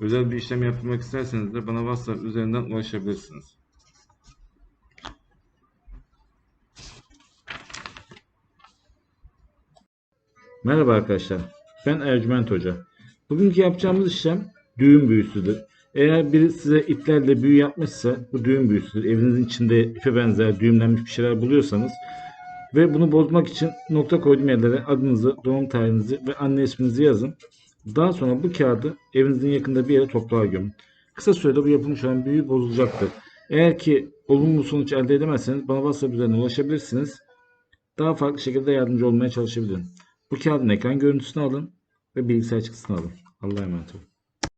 özel bir işlem yaptırmak isterseniz de bana WhatsApp üzerinden ulaşabilirsiniz. Merhaba arkadaşlar. Ben Ercüment Hoca. Bugünkü yapacağımız işlem düğüm büyüsüdür. Eğer biri size iplerle büyü yapmışsa bu düğüm büyüsüdür. Evinizin içinde ipe benzer düğümlenmiş bir şeyler buluyorsanız ve bunu bozmak için nokta koyduğum yerlere adınızı, doğum tarihinizi ve anne isminizi yazın. Daha sonra bu kağıdı evinizin yakında bir yere toprağa gömün. Kısa sürede bu yapılmış olan büyü bozulacaktır. Eğer ki olumlu sonuç elde edemezseniz bana WhatsApp üzerinden ulaşabilirsiniz. Daha farklı şekilde yardımcı olmaya çalışabilirim. Bu kağıdın ekran görüntüsünü alın ve bilgisayar çıktısını alın. Allah'a emanet olun.